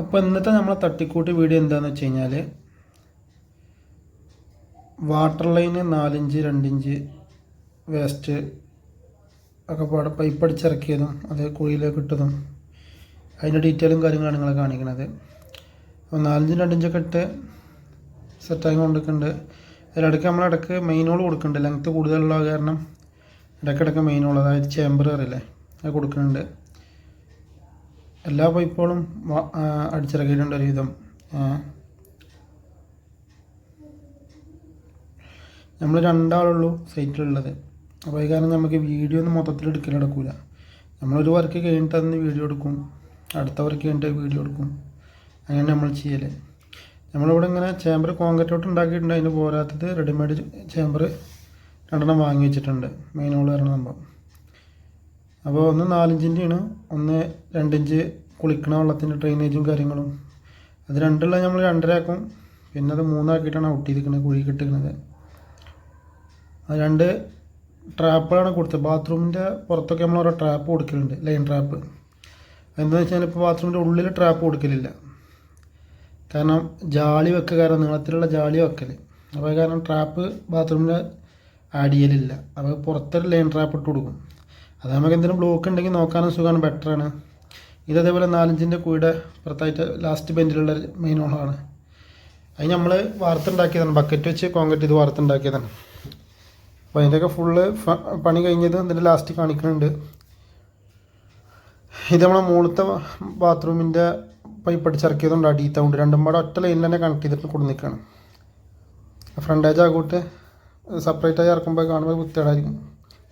അപ്പോൾ ഇന്നത്തെ നമ്മളെ തട്ടിക്കൂട്ടി വീഡിയോ എന്താണെന്ന് വെച്ച് കഴിഞ്ഞാൽ വാട്ടർ ലൈന് നാലിഞ്ച് രണ്ടിഞ്ച് വേസ്റ്റ് ഒക്കെ പാടെ പൈപ്പ് അടിച്ചിറക്കിയതും അത് കുഴിയിലേക്ക് ഇട്ടതും. അതിന്റെ ഡീറ്റെയിലും കാര്യങ്ങളാണ് നിങ്ങളെ കാണിക്കുന്നത് അപ്പോൾ നാലഞ്ചും രണ്ടിഞ്ചൊക്കെ ഇട്ട് സെറ്റാക്കി കൊണ്ടിരിക്കുന്നുണ്ട്. അതിലിടയ്ക്ക് നമ്മളിടയ്ക്ക് മെയിനോൾ കൊടുക്കുന്നുണ്ട്. ലെങ്ത്ത് കൂടുതലുള്ള കാരണം ഇടയ്ക്കിടയ്ക്ക് മെയിനോൾ അതായത് ചേമ്പർ അറിയില്ലേ അത് കൊടുക്കുന്നുണ്ട്. എല്ലാ പൈപ്പുകളും അടിച്ചിറക്കിയിട്ടുണ്ട് ഒരുവിധം. നമ്മൾ രണ്ടാളുള്ളൂ സൈറ്റിലുള്ളത്. അപ്പോൾ അത് കാരണം നമുക്ക് വീഡിയോ ഒന്നും മൊത്തത്തിൽ എടുക്കൽ എടുക്കില്ല നമ്മളൊരു വർക്ക് കഴിഞ്ഞിട്ട് അന്ന് വീഡിയോ എടുക്കും. അടുത്ത വർക്ക് കഴിഞ്ഞിട്ട് വീഡിയോ എടുക്കും. അങ്ങനെ നമ്മൾ ചെയ്യൽ നമ്മളിവിടെ ഇങ്ങനെ ചേമ്പർ കോൺക്രീറ്റ് ഔട്ട് ഉണ്ടാക്കിയിട്ടുണ്ട്. അതിന് പോരാത്തത് റെഡിമെയ്ഡ് ചേമ്പർ രണ്ടെണ്ണം വാങ്ങി വെച്ചിട്ടുണ്ട്. മെയിൻ ഹോൾ സംഭവം. അപ്പോൾ ഒന്ന് നാലിഞ്ചിന്റെയാണ് ഒന്ന് രണ്ടിഞ്ച് കുളിക്കണ വെള്ളത്തിന്റെ ഡ്രെയിനേജും കാര്യങ്ങളും. അത് രണ്ടുള്ള നമ്മൾ രണ്ടരയാക്കും. പിന്നെ അത് മൂന്നാക്കിയിട്ടാണ് ഔട്ട് ചെയ്തിരിക്കുന്നത് കുഴി കിട്ടുന്നത് അത് രണ്ട് ട്രാപ്പുകളാണ് കൊടുത്തത്. ബാത്റൂമിന്റെ പുറത്തൊക്കെ നമ്മൾ ഓരോ ട്രാപ്പ് കൊടുക്കലുണ്ട് ലൈൻ ട്രാപ്പ് എന്താണെന്ന് വെച്ചാൽ ഇപ്പോൾ ബാത്റൂമിന്റെ ഉള്ളിൽ ട്രാപ്പ് കൊടുക്കലില്ല. കാരണം ജാളി വെക്കുക കാരണം നീളത്തിലുള്ള ജാളി വെക്കൽ അപ്പോൾ കാരണം ട്രാപ്പ് ബാത്റൂമിൽ ആഡ് ചെയ്യലില്ല. അപ്പോൾ പുറത്തൊരു ലൈൻ ട്രാപ്പ് ഇട്ട് കൊടുക്കും. അത് നമുക്ക് എന്തെങ്കിലും ബ്ലോക്ക് ഉണ്ടെങ്കിൽ നോക്കാനും സുഖമാണ് ബെറ്ററാണ് ഇത് അതേപോലെ നാലഞ്ചിന്റെ കൂടെ പുറത്തായിട്ട് ലാസ്റ്റ് ബെഞ്ചിലുള്ള മെയിൻ ഹോളാണ് അത് നമ്മൾ വാർത്തുണ്ടാക്കിയതാണ് ബക്കറ്റ് വെച്ച് കോൺക്രീറ്റ് ഇത് വാർത്തുണ്ടാക്കിയതാണ് അപ്പോൾ അതിന്റെയൊക്കെ ഫുള്ള് പണി കഴിഞ്ഞത് ഇതിന്റെ ലാസ്റ്റ് കാണിക്കുന്നുണ്ട്. ഇത് നമ്മളെ മുകളിലത്തെ ബാത്റൂമിന്റെ പൈപ്പ് അടിച്ചിറക്കിയതുകൊണ്ട് അടിയത്തെ കൊണ്ട് രണ്ടും പാടെ ഒറ്റ ലൈനിൽ തന്നെ കണക്ട് ചെയ്തിട്ട് കൊടു നിൽക്കുകയാണ്. ഫ്രണ്ടേജ് ആകൂട്ട് സെപ്പറേറ്റ് ആയി ഇറക്കുമ്പോൾ കാണുമ്പോൾ വൃത്തികേടായിരിക്കും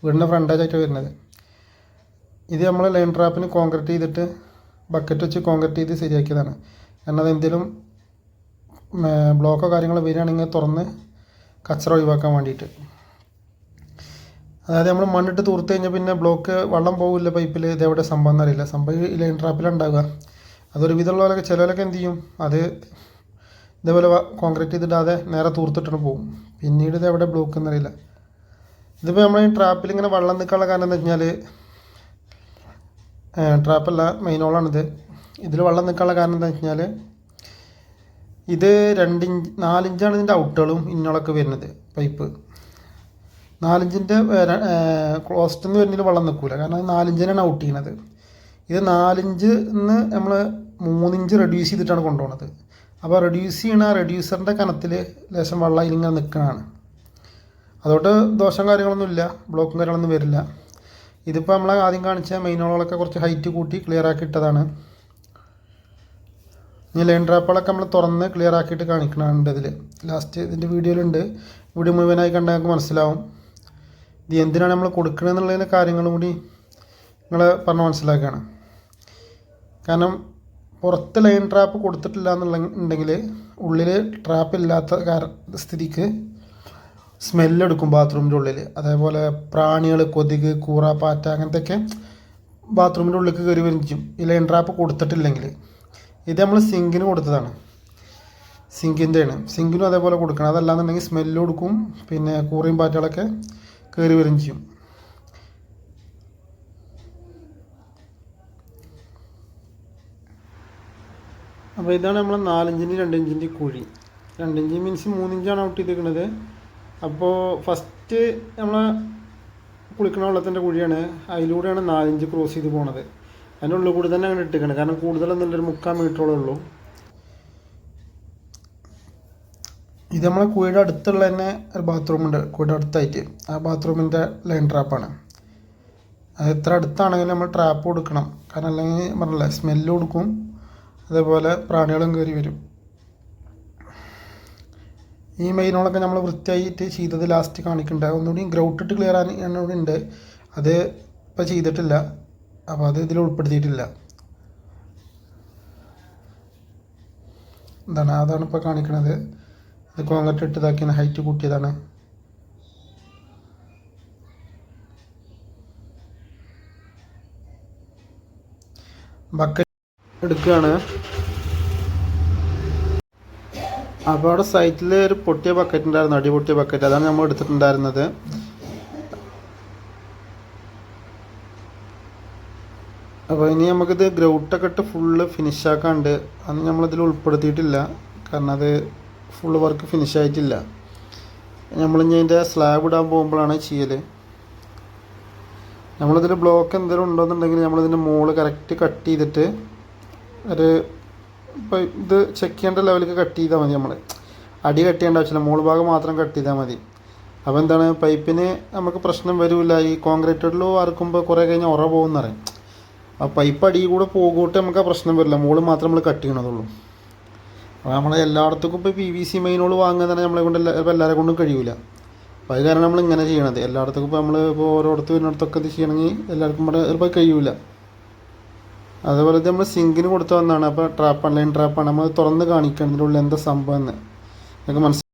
വീടിന്റെ ഫ്രണ്ടേജായിട്ട് വരുന്നത്. ഇത് നമ്മൾ ലൈൻ ട്രാപ്പിന് കോൺക്രീറ്റ് ചെയ്തിട്ട് ബക്കറ്റ് വെച്ച് കോൺക്രീറ്റ് ചെയ്ത് ശരിയാക്കിയതാണ്. കാരണം അതെന്തെങ്കിലും ബ്ലോക്കോ കാര്യങ്ങളോ വരികയാണെങ്കിൽ തുറന്ന് കച്ചറ ഒഴിവാക്കാൻ വേണ്ടിയിട്ട്. അതായത് നമ്മൾ മണ്ണിട്ട് തൂർത്ത് കഴിഞ്ഞാൽ പിന്നെ ബ്ലോക്ക് വെള്ളം പോകില്ല പൈപ്പിൽ ഇതെവിടെ സംഭവം എന്നറിയില്ല സംഭവം ഈ ലൈൻ ട്രാപ്പിലുണ്ടാവുക അതൊരു വിധമുള്ളവരൊക്കെ ചിലവരൊക്കെ എന്ത് ചെയ്യും? അത് ഇതേപോലെ കോൺക്രീറ്റ് ചെയ്തിടാതെ നേരെ തൂർത്തിട്ടാണ് പോകും പിന്നീട് ഇത് എവിടെ ബ്ലോക്ക് എന്നറിയില്ല ഇതിപ്പോൾ നമ്മൾ ഈ ട്രാപ്പിൽ ഇങ്ങനെ വെള്ളം നിൽക്കാനുള്ള കാരണം എന്ന് വെച്ചാൽ ട്രാപ്പല്ല മെയിൻ ഹോളാണിത് ഇതിൽ വെള്ളം നിൽക്കാനുള്ള കാരണം എന്താ വെച്ച് കഴിഞ്ഞാൽ ഇത് രണ്ടിഞ്ച് നാലിഞ്ചാണ് ഇതിന്റെ ഔട്ടുകളും ഇന്നോളൊക്കെ വരുന്നത് പൈപ്പ് നാലിഞ്ചിന്റെ ക്ലോസ്റ്റ് എന്ന് വരുന്നതിൽ വെള്ളം നിൽക്കില്ല കാരണം നാലിഞ്ചിനാണ് ഔട്ട് ചെയ്യണത്. ഇത് നാലിഞ്ച് നിന്ന് നമ്മൾ മൂന്നിഞ്ച് റെഡ്യൂസ് ചെയ്തിട്ടാണ് കൊണ്ടുപോകുന്നത് അപ്പോൾ റെഡ്യൂസ് ചെയ്യണ റെഡ്യൂസറിന്റെ കനത്തിൽ ലേശം വെള്ളം ഇങ്ങനെ നിൽക്കണതാണ് അതുകൊണ്ട് ദോഷം കാര്യങ്ങളൊന്നുമില്ല ബ്ലോക്കും കാര്യങ്ങളൊന്നും വരില്ല. ഇതിപ്പോൾ നമ്മൾ ആദ്യം കാണിച്ച മെയിൻ ഹോളുകളൊക്കെ കുറച്ച് ഹൈറ്റ് കൂട്ടി ക്ലിയർ ആക്കി ഇട്ടതാണ് ഇനി ലൈൻ ഡ്രാപ്പുകളൊക്കെ നമ്മൾ തുറന്ന് ക്ലിയർ ആക്കിയിട്ട് കാണിക്കണുണ്ട് ഇതിൽ ലാസ്റ്റ് ഇതിന്റെ വീഡിയോയിലുണ്ട് വീഡിയോ മുഴുവനായി കണ്ടാൽ നമുക്ക് മനസ്സിലാവും. ഇത് എന്തിനാണ് നമ്മൾ കൊടുക്കണമെന്നുള്ളതിന്റെ കാര്യങ്ങളും കൂടി നിങ്ങൾ പറഞ്ഞ് മനസ്സിലാക്കുകയാണ് കാരണം പുറത്ത് ലൈൻ ട്രാപ്പ് കൊടുത്തിട്ടില്ല എന്നുള്ള ഉണ്ടെങ്കിൽ ഉള്ളിൽ ട്രാപ്പ് ഇല്ലാത്ത സ്ഥിതിക്ക് സ്മെല്ലെടുക്കും ബാത്റൂമിന്റെ ഉള്ളിൽ അതേപോലെ പ്രാണികൾ കൊതുക് കൂറ പാറ്റ അങ്ങനത്തെയൊക്കെ ബാത്റൂമിന്റെ ഉള്ളിലേക്ക് കയറി വരും ചെയ്യും ഈ ലൈൻ ട്രാപ്പ് കൊടുത്തിട്ടില്ലെങ്കിൽ ഇത് നമ്മൾ സിങ്കിന് കൊടുത്തതാണ് സിങ്കിന്റെയാണ് സിങ്കിനും അതേപോലെ കൊടുക്കണം. അതല്ലാന്നുണ്ടെങ്കിൽ സ്മെല്ല് കൊടുക്കും. പിന്നെ കൂറയും പാറ്റകളൊക്കെ കയറി വരും ചെയ്യും. അപ്പോൾ ഇതാണ് നമ്മൾ നാലഞ്ചിന്റെ രണ്ടിഞ്ചിന്റെ കുഴി. രണ്ടിഞ്ച് മീൻസ് മൂന്നിഞ്ചാണ് ഔട്ട് ചെയ്തിരിക്കുന്നത് അപ്പോൾ ഫസ്റ്റ് നമ്മൾ കുളിക്കണ വെള്ളത്തിന്റെ കുഴിയാണ്. അതിലൂടെയാണ് നാലിഞ്ച് ക്രോസ് ചെയ്ത് പോണത്. അതിന്റെ ഉള്ളിൽ കൂടി തന്നെ അങ്ങനെ ഇട്ടിക്കണം. കാരണം കൂടുതലൊന്നുമില്ല ഒരു മുക്കാൽ മീറ്ററോളം ഉള്ളൂ ഇത് നമ്മളെ കുഴിയുടെ അടുത്തുള്ള തന്നെ ഒരു ബാത്റൂം ഉണ്ട്. കുഴിയുടെ അടുത്തായിട്ട്. ആ ബാത്റൂമിന്റെ ലൈൻ ട്രാപ്പാണ് അത് എത്ര അടുത്താണെങ്കിലും നമ്മൾ ട്രാപ്പ് കൊടുക്കണം. കാരണം അല്ലെങ്കിൽ പറഞ്ഞില്ലേ സ്മെല്ല് കൊടുക്കും. അതേപോലെ പ്രാണികളും കയറി വരും. ഈ മെയിനോളൊക്കെ നമ്മൾ വൃത്തിയായിട്ട് ചെയ്തത് ലാസ്റ്റ് കാണിക്കുന്നുണ്ട് ഒന്നുകൂടി ഗ്രൗട്ട് ഇട്ട് ക്ലിയർ ഉണ്ട് അത് ഇപ്പോൾ ചെയ്തിട്ടില്ല. അപ്പോൾ അത് ഇതിൽ ഉൾപ്പെടുത്തിയിട്ടില്ല. എന്താണ് അതാണ് ഇപ്പോൾ കാണിക്കണത്. ഇത് കോൺക്രീറ്റ് ഇട്ട് ഇതാക്കിയാണ് ഹൈറ്റ് കൂട്ടിയതാണ്. ബക്കറ്റ് എടുക്കുകയാണ് അപ്പോൾ അവിടെ സൈറ്റിൽ ഒരു പൊട്ടിയ ബക്കറ്റ് ഉണ്ടായിരുന്നു അടി പൊട്ടിയ ബക്കറ്റ് അതാണ് നമ്മൾ എടുത്തിട്ടുണ്ടായിരുന്നത്. അപ്പോൾ ഇനി നമുക്കിത് ഗ്രൗട്ടൊക്കെ ഇട്ട് ഫുള്ള് ഫിനിഷാക്കാണ്ട് അന്ന് നമ്മളിതിൽ ഉൾപ്പെടുത്തിയിട്ടില്ല. കാരണം അത് ഫുള്ള് വർക്ക് ഫിനിഷ് ആയിട്ടില്ല. നമ്മളിനി അതിന്റെ സ്ലാബ് ഇടാൻ പോകുമ്പോഴാണ് ചെയ്യൽ നമ്മളിതിൽ ബ്ലോക്ക് എന്തെങ്കിലും ഉണ്ടോയെന്നുണ്ടെങ്കിൽ നമ്മളിതിന്റെ മോൾ കറക്റ്റ് കട്ട് ചെയ്തിട്ട് ഒരു ഇപ്പോൾ ഇത് ചെക്ക് ചെയ്യേണ്ട ലെവലിലേക്ക് കട്ട് ചെയ്താൽ മതി നമ്മൾ അടി കട്ട് ചെയ്യേണ്ട ആവശ്യമില്ല. മുകൾ ഭാഗം മാത്രം കട്ട് ചെയ്താൽ മതി. അപ്പോൾ എന്താണ്? പൈപ്പിന് നമുക്ക് പ്രശ്നം വരില്ല ഈ കോൺക്രീറ്റിൽ വറുക്കുമ്പോൾ കുറേ കഴിഞ്ഞാൽ ഉറ പോകുമെന്ന് പറയും. ആ പൈപ്പ് അടിയിൽ കൂടെ പോകൂട്ട് നമുക്ക് ആ പ്രശ്നം വരില്ല. മുകളിൽ മാത്രം നമ്മൾ കട്ട് ചെയ്യണതുള്ളൂ. അപ്പോൾ നമ്മൾ എല്ലായിടത്തേക്കും ഇപ്പോൾ പി വി സി മെയിനോട് തന്നെ നമ്മളെ കൊണ്ട് ഇപ്പോൾ എല്ലാവരെ കൊണ്ടും കഴിയില്ല അപ്പോൾ അത് കാരണം നമ്മൾ ഇങ്ങനെ ചെയ്യണത്. എല്ലായിടത്തേക്കും ഇപ്പോൾ നമ്മൾ ഇപ്പോൾ ഓരോടത്തും വരുന്നിടത്തൊക്കെ ഇത് ചെയ്യണമെങ്കിൽ എല്ലാവർക്കും ഇവിടെ ചിലപ്പോൾ കഴിയൂല. അതേപോലെ നമ്മൾ സിങ്കിന് കൊടുത്തു വന്നതാണ് അപ്പോൾ ട്രാപ്പ് ലൈൻ ട്രാപ്പാണ് നമ്മൾ തുറന്ന് കാണിക്കണം ഉള്ളിൽ എന്താ സംഭവം എന്ന്. നിങ്ങൾക്ക് മനസ്സിലായി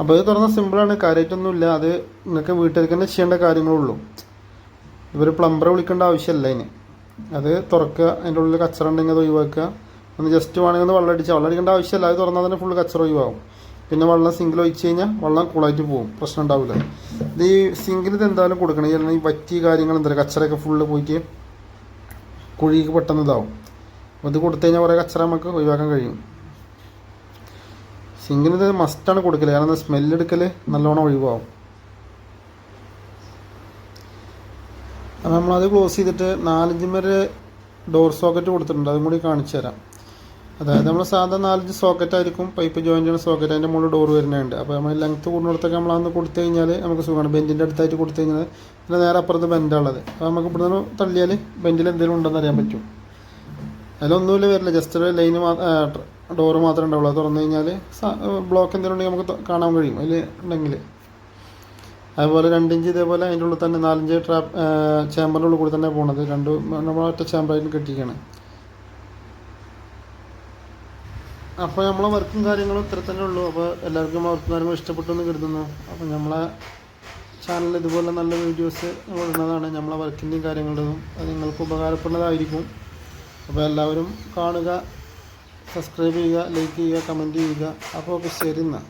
അപ്പോൾ ഇത് തുറന്ന സിമ്പിളാണ് കാര്യമായിട്ടൊന്നുമില്ല അത് നിങ്ങൾക്ക് വീട്ടിലേക്ക് തന്നെ ചെയ്യേണ്ട കാര്യങ്ങളുള്ളൂ ഇവർ പ്ലംബറെ വിളിക്കേണ്ട ആവശ്യമില്ല അതിന്. അത് തുറക്കുക അതിന്റെ ഉള്ളിൽ കച്ചറ ഉണ്ടെങ്കിൽ അത് ഒഴിവാക്കുക. ഒന്ന് ജസ്റ്റ് വേണമെങ്കിൽ ഒന്ന് വെള്ളം അടിച്ചാൽ വെള്ളം അടിക്കേണ്ട ആവശ്യമില്ല അത് തുറന്നാൽ തന്നെ ഫുള്ള് കച്ചറ ഒഴിവാകും. പിന്നെ വെള്ളം സിങ്കിൽ ഒഴിച്ച് കഴിഞ്ഞാൽ വെള്ളം കൂളായിട്ട് പോകും. പ്രശ്നം ഉണ്ടാവില്ല. ഇത് ഈ സിങ്കിൽ ഇത് എന്തായാലും കൊടുക്കണം. ഈ വറ്റി കാര്യങ്ങൾ എന്തായാലും കച്ചറയൊക്കെ ഫുള്ള് പോയിട്ട് കുഴിക്ക് പെട്ടെന്ന് ഇതാവും. അപ്പോൾ ഇത് കൊടുത്തു കഴിഞ്ഞാൽ കുറേ കച്ചറ നമുക്ക് ഒഴിവാക്കാൻ കഴിയും. സിങ്കിന് ഇത് മസ്റ്റാണ് കൊടുക്കൽ കാരണം സ്മെല്ല് എടുക്കൽ നല്ലോണം ഒഴിവാകും അപ്പോൾ നമ്മളത് ക്ലോസ് ചെയ്തിട്ട് നാലഞ്ച് വരെ ഡോർ സോക്കറ്റ് കൊടുത്തിട്ടുണ്ട്. അതും കൂടി കാണിച്ചു തരാം അതായത് നമ്മൾ സാധാരണ നാലഞ്ച് സോക്കറ്റ് ആയിരിക്കും പൈപ്പ് ജോയിൻ ചെയ്യുന്ന സോക്കറ്റ് അതിന്റെ മുകളിൽ ഡോർ വരുന്നുണ്ട് അപ്പോൾ നമ്മൾ ലെങ്ത് കൂടുന്നിടത്തൊക്കെ നമ്മൾ അന്ന് കൊടുത്തു കഴിഞ്ഞാൽ നമുക്ക് സുഖമാണ്. ബെഞ്ചിന്റെ അടുത്തായിട്ട് കൊടുത്തു കഴിഞ്ഞാൽ പിന്നെ നേരെ അപ്പുറത്ത് ബെൻഡാണുള്ളത് അപ്പോൾ നമുക്ക് ഇവിടെ നിന്ന് തള്ളിയാൽ ബെഞ്ചിൽ എന്തെങ്കിലും ഉണ്ടെന്ന് അറിയാൻ പറ്റും. അതിലൊന്നുമില്ല വരില്ല. ജസ്റ്റ് ഒരു ലൈന് ഡോർ മാത്രമേ ഉണ്ടാവുള്ളൂ. അത് തുറന്നു കഴിഞ്ഞാൽ ബ്ലോക്ക് എന്തെങ്കിലും ഉണ്ടെങ്കിൽ നമുക്ക് കാണാൻ കഴിയും. അതിൽ ഉണ്ടെങ്കിൽ അതുപോലെ രണ്ടിഞ്ച് ഇതേപോലെ അതിന്റെ ഉള്ളിൽ തന്നെ നാലഞ്ച് ട്രാപ്പ് ചേമ്പറിന്റെ ഉള്ളിൽ കൂടി തന്നെ പോകുന്നത് രണ്ട് നമ്മൾ ഒറ്റ ചേമ്പറായിട്ട് അപ്പോൾ നമ്മളെ വർക്കും കാര്യങ്ങളും ഇത്ര തന്നെ ഉള്ളൂ. അപ്പോൾ എല്ലാവർക്കും വർക്കും കാര്യങ്ങളും ഇഷ്ടപ്പെട്ടു എന്ന് കരുതുന്നു. അപ്പോൾ നമ്മളെ ചാനലിൽ ഇതുപോലെ നല്ല വീഡിയോസ് ഇടുന്നതാണ് നമ്മളെ വർക്കിന്റെയും കാര്യങ്ങളുടെതും അത് നിങ്ങൾക്ക് ഉപകാരപ്പെടുന്നതായിരിക്കും. അപ്പോൾ എല്ലാവരും കാണുക സബ്സ്ക്രൈബ് ചെയ്യുക ലൈക്ക് ചെയ്യുക കമന്റ് ചെയ്യുക. അപ്പോൾ ഓക്കെ ശരി എന്നാൽ